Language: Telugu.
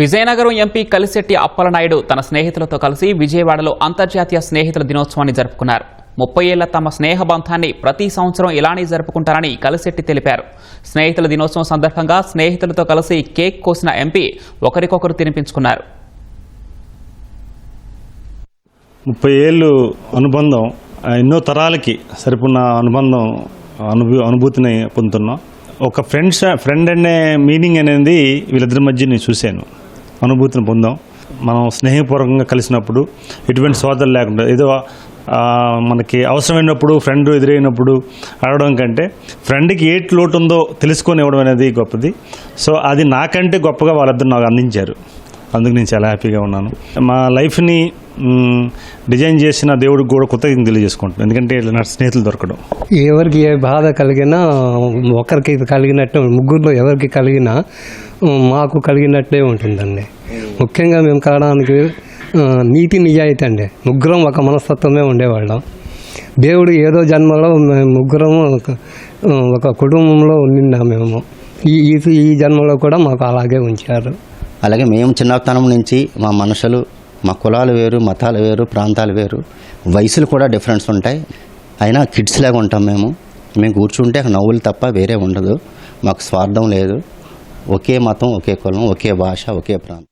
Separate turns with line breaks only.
విజయనగరం ఎంపీ కలిశెట్టి అప్పలనాయుడు తన స్నేహితులతో కలిసి విజయవాడలో అంతర్జాతీయ స్నేహితుల దినోత్సవాన్ని జరుపుకున్నారు. ముప్పై ఏళ్ళ తమ స్నేహ బంధాన్ని ప్రతి సంవత్సరం ఇలానే జరుపుకుంటారని కలిశెట్టి తెలిపారు. స్నేహితుల దినోత్సవం సందర్భంగా స్నేహితులతో కలిసి కేక్ కోసిన ఎంపీ ఒకరికొకరు తినిపించుకున్నారు.
ముప్పై ఏళ్ళు అనుబంధం ఎన్నో తరాలకి సరిపడిన అనుబంధం అనుభూ అనుభూతిని పొందుతున్నాం. ఒక ఫ్రెండ్స్ ఫ్రెండ్ అనే మీనింగ్ అనేది వీళ్ళిద్దరి మధ్య నేను చూశాను. అనుభూతిని పొందాం. మనం స్నేహపూర్వకంగా కలిసినప్పుడు ఎటువంటి సోదరు లేకుండా ఏదో మనకి అవసరమైనప్పుడు ఫ్రెండ్ ఎదురైనప్పుడు అడగడం కంటే ఫ్రెండ్కి ఏ లోటు ఉందో తెలుసుకొని ఇవ్వడం అనేది గొప్పది. సో అది నాకంటే గొప్పగా వాళ్ళిద్దరు నాకు అందించారు. అందుకు నేను చాలా హ్యాపీగా ఉన్నాను. మా లైఫ్ని డిజైన్ చేసిన దేవుడికి కూడా కొత్తగా తెలియజేసుకుంటాను ఎందుకంటే ఇట్లా నా స్నేహితులు దొరకడం.
ఎవరికి ఏ బాధ కలిగినా ఒకరికి కలిగినట్టు ముగ్గురులో ఎవరికి కలిగినా మాకు కలిగినట్టే ఉంటుందండి. ముఖ్యంగా మేము కావడానికి నీతి నిజాయితీ అండి. ముగ్గురం ఒక మనస్తత్వమే ఉండేవాళ్ళం. దేవుడు ఏదో జన్మలో మేము ముగ్గురం ఒక కుటుంబంలో ఉండిందా మేము. ఈ ఈ- ఈ జన్మలో కూడా మాకు అలాగే ఉంచారు.
అలాగే మేము చిన్నతనం నుంచి మా మనుషులు మా కులాలు వేరు మతాలు వేరు ప్రాంతాలు వేరు వయసులు కూడా డిఫరెన్స్ ఉంటాయి. అయినా కిడ్స్ లాగా ఉంటాం మేము. మేము కూర్చుంటే నవ్వులు తప్ప వేరే ఉండదు. మాకు స్వార్థం లేదు. ఒకే మతం ఒకే కులం ఒకే భాష ఒకే ప్రాంతం.